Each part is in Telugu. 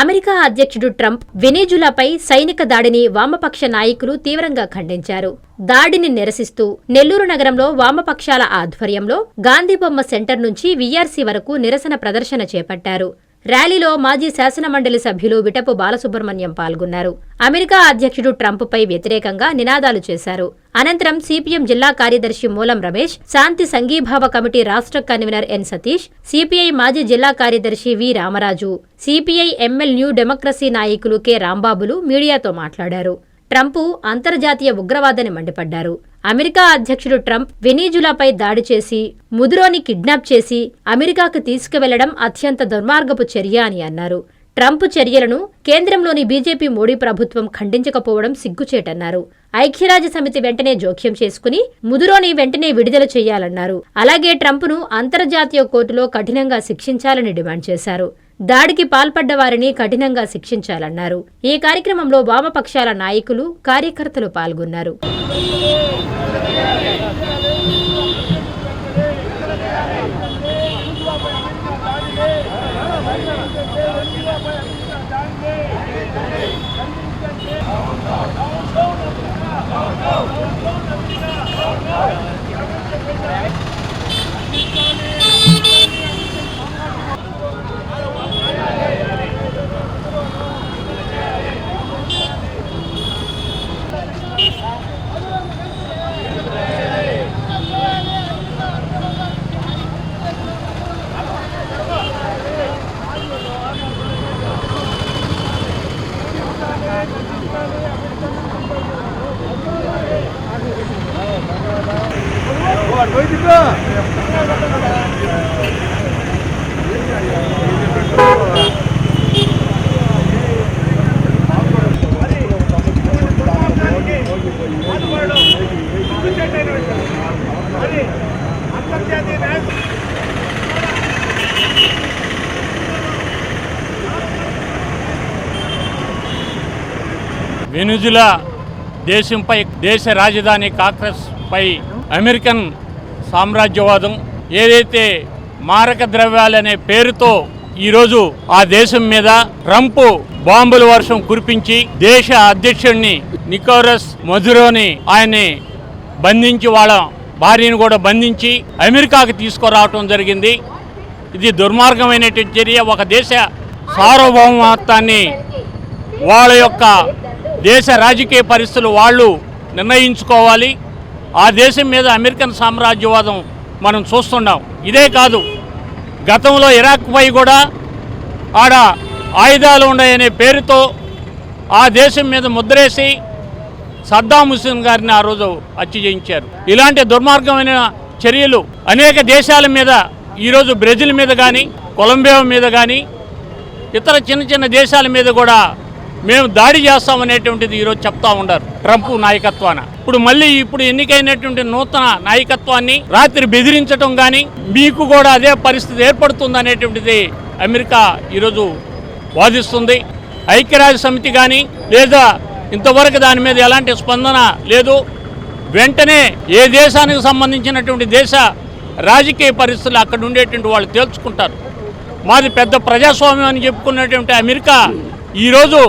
అమెరికా అధ్యక్షుడు ట్రంప్ వెనేజులాపై సైనిక దాడిని వామపక్ష నాయకులు తీవ్రంగా ఖండించారు. దాడిని నిరసిస్తూ నెల్లూరు నగరంలో వామపక్షాల ఆధ్వర్యంలో గాంధీబొమ్మ సెంటర్ నుంచి వీఆర్సీ వరకు నిరసన ప్రదర్శన చేపట్టారు. ర్యాలీలో మాజీ శాసనమండలి సభ్యులు విటపు బాలసుబ్రహ్మణ్యం పాల్గొన్నారు. అమెరికా అధ్యక్షుడు ట్రంప్పై వ్యతిరేకంగా నినాదాలు చేశారు. అనంతరం సిపిఎం జిల్లా కార్యదర్శి మూలం రమేష్ శాంతి సంఘీభావ కమిటీ రాష్ట్ర కన్వీనర్ ఎన్ సతీష్ సిపిఐ మాజీ జిల్లా కార్యదర్శి V Ramaraju CPI ML new democracy నాయకులు కె రాంబాబులు మీడియాతో మాట్లాడారు. ట్రంప్ అంతర్జాతీయ ఉగ్రవాదని మండిపడ్డారు. అమెరికా అధ్యక్షుడు ట్రంప్ వెనీజులాపై దాడి చేసి ముదురోని కిడ్నాప్ చేసి అమెరికాకు తీసుకువెళ్ళడం అత్యంత దుర్మార్గపు చర్య అని అన్నారు. ట్రంప్ చర్యలను కేంద్రంలోని బీజేపీ మోడీ ప్రభుత్వం ఖండించకపోవడం సిగ్గుచేటన్నారు. ఐక్యరాజ్య సమితి వెంటనే జోక్యం చేసుకుని ముదురోని వెంటనే విడుదల చేయాలన్నారు. అలాగే ట్రంప్ను అంతర్జాతీయ కోర్టులో కఠినంగా శిక్షించాలని డిమాండ్ చేశారు. దాడికి పాల్పడ్డ వారిని కఠినంగా శిక్షించాలన్నారు. ఈ కార్యక్రమంలో వామపక్షాల నాయకులు కార్యకర్తలు పాల్గొన్నారు. వెనుజులా దేశంపై దేశ రాజధాని కాంగ్రెస్పై అమెరికన్ సామ్రాజ్యవాదం ఏదైతే మారక ద్రవ్యాలనే పేరుతో ఈరోజు ఆ దేశం మీద ట్రంప్ బాంబుల వర్షం కురిపించి దేశ అధ్యక్షుడిని నికోరస్ మధురోని ఆయన్ని బంధించి వాళ్ళ భార్యను కూడా బంధించి అమెరికాకు తీసుకురావటం జరిగింది. ఇది దుర్మార్గమైనటువంటి చర్య. ఒక దేశ సార్వభౌమత్వాన్ని వాళ్ళ యొక్క దేశ రాజకీయ పరిస్థితులు వాళ్ళు నిర్ణయించుకోవాలి. ఆ దేశం మీద అమెరికన్ సామ్రాజ్యవాదం మనం చూస్తున్నాం. ఇదే కాదు గతంలో ఇరాక్పై కూడా ఆడ ఆయుధాలు ఉన్నాయనే పేరుతో ఆ దేశం మీద ముద్రేసి సద్దాం హుసేన్ గారిని ఆ రోజు హత్య చేయించారు. ఇలాంటి దుర్మార్గమైన చర్యలు అనేక దేశాల మీద ఈరోజు బ్రెజిల్ మీద కానీ కొలంబియా మీద కానీ ఇతర చిన్న చిన్న దేశాల మీద కూడా మేము దాడి చేస్తామనేటువంటిది ఈరోజు చెప్తా ఉన్నారు ట్రంప్ నాయకత్వాన. ఇప్పుడు మళ్ళీ ఇప్పుడు ఎన్నికైనటువంటి నూతన నాయకత్వాన్ని రాత్రి బెదిరించడం కానీ మీకు కూడా అదే పరిస్థితి ఏర్పడుతుంది అనేటువంటిది అమెరికా ఈరోజు వాదిస్తుంది. ఐక్యరాజ్య సమితి కానీ లేదా ఇంతవరకు దాని మీద ఎలాంటి స్పందన లేదు. వెంటనే ఏ దేశానికి సంబంధించినటువంటి దేశ రాజకీయ పరిస్థితులు అక్కడ ఉండేటువంటి వాళ్ళు తేల్చుకుంటారు. మాది పెద్ద ప్రజాస్వామ్యం అని చెప్పుకున్నటువంటి అమెరికా ఈరోజు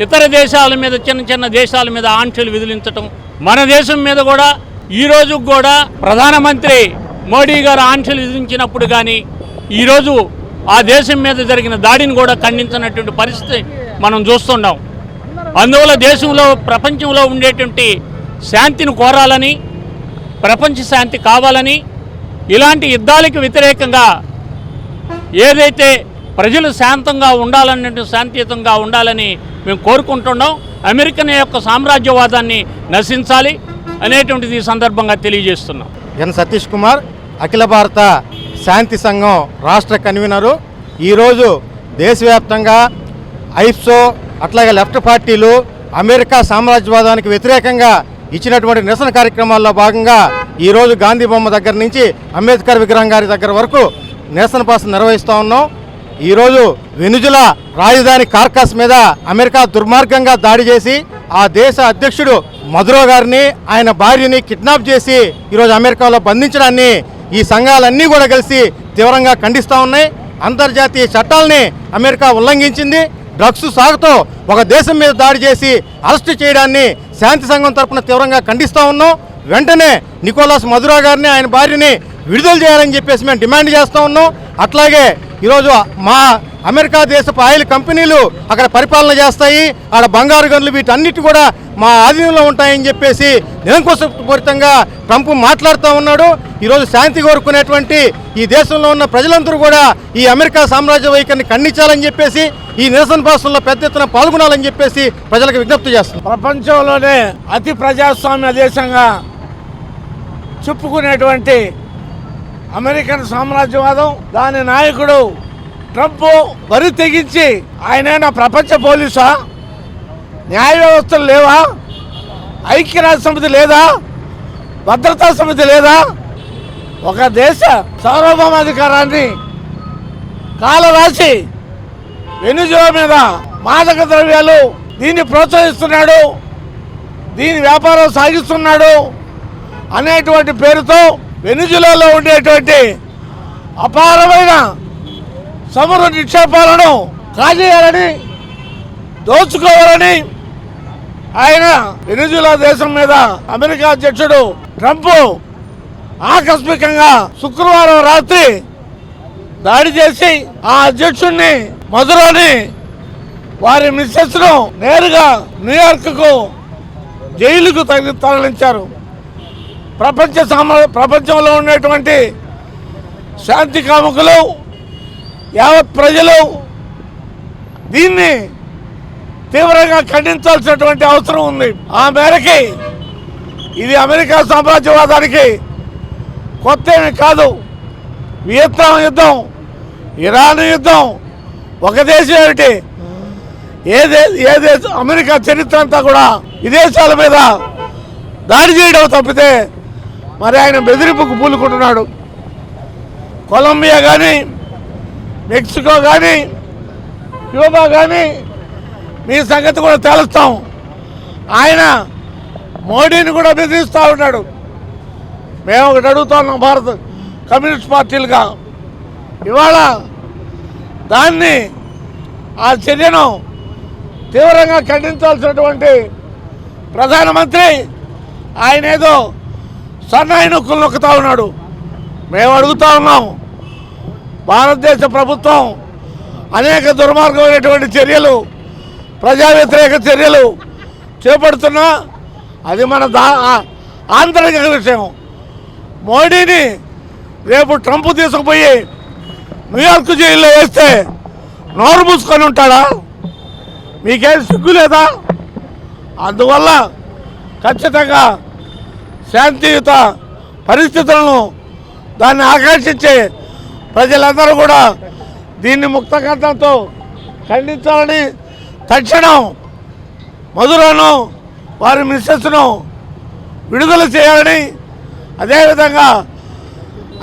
ఇతర దేశాల మీద చిన్న చిన్న దేశాల మీద ఆంక్షలు విధిలించటం మన దేశం మీద కూడా ఈ కూడా ప్రధానమంత్రి మోడీ గారు ఆంక్షలు విధించినప్పుడు కానీ ఈరోజు ఆ దేశం మీద జరిగిన దాడిని కూడా ఖండించినటువంటి పరిస్థితి మనం చూస్తున్నాం. అందువల్ల దేశంలో ప్రపంచంలో ఉండేటువంటి శాంతిని కోరాలని ప్రపంచ శాంతి కావాలని ఇలాంటి యుద్ధాలకు వ్యతిరేకంగా ఏదైతే ప్రజలు శాంతంగా ఉండాలని శాంతియుతంగా ఉండాలని మేము కోరుకుంటున్నాం. అమెరికన్ యొక్క సామ్రాజ్యవాదాన్ని నశించాలి అనేటువంటిది ఈ సందర్భంగా తెలియజేస్తున్నాం. ఎన్ సతీష్ కుమార్ అఖిల భారత శాంతి సంఘం రాష్ట్ర కన్వీనరు. ఈరోజు దేశవ్యాప్తంగా ఐప్సో అట్లాగే లెఫ్ట్ పార్టీలు అమెరికా సామ్రాజ్యవాదానికి వ్యతిరేకంగా ఇచ్చినటువంటి నిరసన కార్యక్రమాల్లో భాగంగా ఈరోజు గాంధీ బొమ్మ దగ్గర నుంచి అంబేద్కర్ విగ్రహం గారి దగ్గర వరకు నిరసన పాసన నిర్వహిస్తూ ఉన్నాం. ఈరోజు వెనుజులా రాజధాని కార్కస్ మీద అమెరికా దుర్మార్గంగా దాడి చేసి ఆ దేశ అధ్యక్షుడు మధురో గారిని ఆయన భార్యని కిడ్నాప్ చేసి ఈరోజు అమెరికాలో బంధించడాన్ని ఈ సంఘాలన్నీ కూడా కలిసి తీవ్రంగా ఖండిస్తూ ఉన్నాయి. అంతర్జాతీయ చట్టాలని అమెరికా ఉల్లంఘించింది. డ్రగ్స్ సాగుతో ఒక దేశం మీద దాడి చేసి అరెస్ట్ చేయడాన్ని శాంతి సంఘం తరపున తీవ్రంగా ఖండిస్తూ ఉన్నాం. వెంటనే నికోలాస్ మధురా గారిని ఆయన భార్యని విడుదల చేయాలని చెప్పేసి మేము డిమాండ్ చేస్తూ ఉన్నాం. అట్లాగే ఈరోజు మా అమెరికా దేశపు ఆయిల్ కంపెనీలు అక్కడ పరిపాలన చేస్తాయి. ఆడ బంగారు గనులు వీటన్నిటి కూడా మా ఆధీనంలో ఉంటాయని చెప్పేసి నిరంకుశపూరితంగా ట్రంప్ మాట్లాడుతూ ఉన్నాడు. ఈరోజు శాంతి కోరుకునేటువంటి ఈ దేశంలో ఉన్న ప్రజలందరూ కూడా ఈ అమెరికా సామ్రాజ్య వైఖరిని ఖండించాలని చెప్పేసి ఈ నిరసన భాషల్లో పెద్ద ఎత్తున పాల్గొనాలని చెప్పేసి ప్రజలకు విజ్ఞప్తి చేస్తున్నాం ప్రపంచంలోనే అతి ప్రజాస్వామ్య దేశంగా చెప్పుకునేటువంటి అమెరికన్ సామ్రాజ్యవాదం దాని నాయకుడు ట్రంప్ బరి తెగించి ఆయన ప్రపంచ పోలీసా? న్యాయ వ్యవస్థలు లేవా? ఐక్యరాజ్య సమితి లేదా? భద్రతా సమితి లేదా? ఒక దేశ సార్వభౌమాధికారాన్ని కాలరాసి వెనుజులా మీద మాదక ద్రవ్యాలు దీన్ని ప్రోత్సహిస్తున్నాడు దీని వ్యాపారం సాగిస్తున్నాడు అనేటువంటి పేరుతో వెనుజులాలో ఉండేటువంటి అపారమైన సముద్ర నిక్షేపాలను కాజేయాలని దోచుకోవాలని ఆయన వెనుజులా దేశం మీద అమెరికా అధ్యక్షుడు ట్రంప్ ఆకస్మికంగా శుక్రవారం రాత్రి దాడి చేసి ఆ అధ్యక్షుడిని మధురని వారి మిస్సెస్ను నేరుగా న్యూయార్క్కు జైలుకు తగిలి తరలించారు. ప్రపంచ సామ ప్రపంచంలో ఉన్నటువంటి శాంతి కాముకులు యావత్ ప్రజలు దీన్ని తీవ్రంగా ఖండించాల్సినటువంటి అవసరం ఉంది. ఆ మేరకి ఇది అమెరికా సామ్రాజ్యవాదానికి కొత్త కాదు. వియత్నాం యుద్ధం ఇరాన్ యుద్ధం ఒక దేశం ఏమిటి? ఏ దే ఏ దేశం అమెరికా చరిత్ర అంతా కూడా విదేశాల మీద దాడి చేయడం తప్పితే మరి ఆయన బెదిరింపుకు పూలుకుంటున్నాడు. కొలంబియా కానీ మెక్సికో కానీ క్యూబా కానీ మీ సంగతి కూడా తేలుస్తాం. ఆయన మోడీని కూడా బెదిరిస్తూ ఉన్నాడు. మేము ఒకటి అడుగుతున్నాం భారత కమ్యూనిస్ట్ పార్టీలుగా. ఇవాళ దాన్ని ఆ చర్యను తీవ్రంగా ఖండించాల్సినటువంటి ప్రధానమంత్రి ఆయన ఏదో సన్నాయి నొక్కులు నొక్కుతా ఉన్నాడు. మేము అడుగుతా ఉన్నాం భారతదేశ ప్రభుత్వం అనేక దుర్మార్గమైనటువంటి చర్యలు ప్రజా వ్యతిరేక చర్యలు చేపడుతున్నా అది మన దా ఆంతరిక విషయం. మోడీని రేపు ట్రంప్ తీసుకుపోయి న్యూయార్క్ జైల్లో వేస్తే నోరు మూసుకొని ఉంటాడా? మీకేం సిగ్గు లేదా? అందువల్ల ఖచ్చితంగా శాంతియుత పరిస్థితులను దాన్ని ఆకర్షించే ప్రజలందరూ కూడా దీన్ని ముక్తకంఠంతో ఖండించాలని తక్షణం మధురను వారి మిస్సెస్ను విడుదల చేయాలని అదేవిధంగా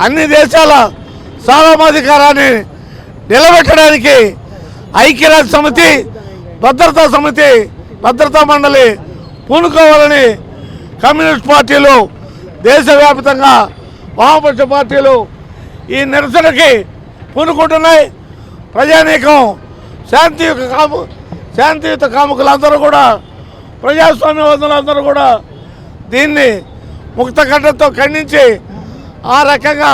అన్ని దేశాల సార్వమాధికారాన్ని నిలబెట్టడానికి ఐక్యరాజ్య సమితి భద్రతా సమితి భద్రతా మండలి పూనుకోవాలని కమ్యూనిస్ట్ పార్టీలు దేశవ్యాప్తంగా వామపక్ష పార్టీలు ఈ నిరసనకి పూనుకుంటున్నాయి. ప్రజానీకం శాంతియుత కాము శాంతియుత కాముకులందరూ కూడా ప్రజాస్వామ్యవాదులందరూ కూడా దీన్ని ముక్త ఖండించి ఆ రకంగా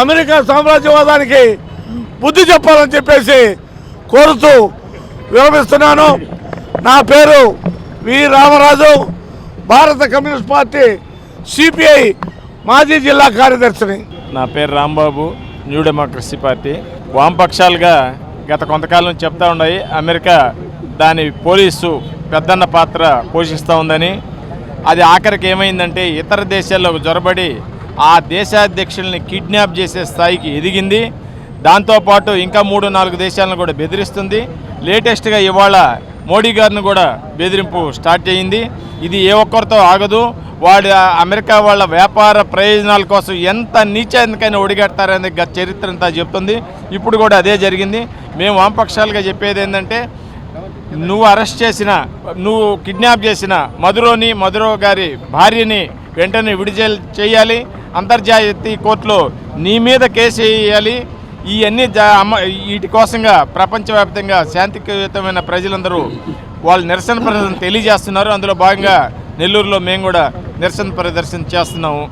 అమెరికా సామ్రాజ్యవాదానికి బుద్ధి చెప్పాలని చెప్పేసి కోరుతూ విరమిస్తున్నాను. నా పేరు వి రామరాజు. భారత కమ్యూనిస్ట్ పార్టీ సిపిఐ మాజీ జిల్లా కార్యదర్శిని. నా పేరు రాంబాబు న్యూ డెమోక్రసీ పార్టీ. వామపక్షాలుగా గత కొంతకాలం చెప్తా ఉన్నాయి అమెరికా దాని పోలీసు పెద్దన్న పాత్ర పోషిస్తూ ఉందని. అది ఆఖరికి ఏమైందంటే ఇతర దేశాల్లో జొరబడి ఆ దేశాధ్యక్షుల్ని కిడ్నాప్ చేసే స్థాయికి ఎదిగింది. దాంతోపాటు ఇంకా మూడు నాలుగు దేశాలను కూడా బెదిరిస్తుంది. లేటెస్ట్గా ఇవాళ మోడీ గారిని కూడా బెదిరింపు స్టార్ట్ చేయింది. ఇది ఏ ఒక్కరితో ఆగదు. వాడి అమెరికా వాళ్ళ వ్యాపార ప్రయోజనాల కోసం ఎంత నీచానికైనా ఒడిగడతారని గత చరిత్ర అంతా చెప్తుంది. ఇప్పుడు కూడా అదే జరిగింది. మేము వామపక్షాలుగా చెప్పేది ఏంటంటే నువ్వు అరెస్ట్ చేసిన నువ్వు కిడ్నాప్ చేసిన మధురోని మధురో గారి భార్యని వెంటనే విడుదల చేయాలి. అంతర్జాతీయ కోర్టులో నీ మీద కేసు వేయాలి. ఇవన్నీ అమ్మ వీటి కోసంగా ప్రపంచవ్యాప్తంగా శాంతియుతమైన ప్రజలందరూ వాళ్ళు నిరసన ప్రదర్శన తెలియజేస్తున్నారు. అందులో భాగంగా నెల్లూరులో మేము కూడా నిరసన ప్రదర్శన చేస్తున్నాము.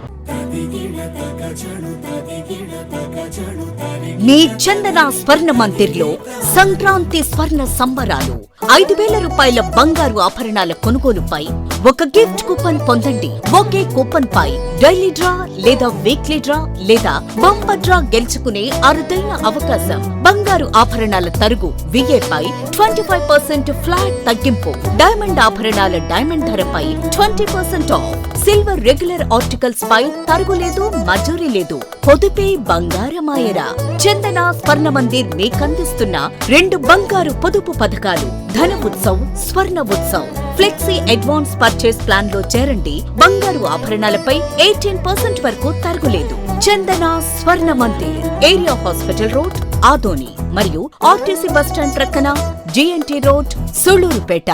మీ చందన స్వర్ణ మందిర్లో సంక్రాంతి స్వర్ణ సంబరాలు. ఐదు వేల రూపాయల బంగారు ఆభరణాల కొనుగోలుపై ఒక గిఫ్ట్ కూపన్ పొందండి. ఒకే కూపన్ పై డైలీ డ్రా లేదా వీక్లీ డ్రా లేదా బంపర్ డ్రా గెలుచుకునే అరుదైన అవకాశం. బంగారు ఆభరణాల తరుగు విఏపై ట్వంటీ ఫైవ్ పర్సెంట్ ఫ్లాట్ తగ్గింపు. డైమండ్ ఆభరణాల డైమండ్ ధరపై twenty percent off. Silver regular articles పై తరుగులేదు మజూరీ లేదు. పొదుపే బంగారమాయరా. చందన స్వర్ణ మందిర్ మీకందిస్తున్న రెండు బంగారు పొదుపు పథకాలు. Dhana Utsav Swarna Utsav. Flexi advance purchase ప్లాన్లో చేరండి. బంగారు ఆభరణాలపై ఎయిటీన్ పర్సెంట్ వరకు తరుగులేదు Chandana Swarna Mandir. Area hospital road Adoni. మరియు ఆర్టీసీ బస్టాండ్ ప్రక్కన జిఎన్టీ రోడ్ సుళ్ళూరుపేట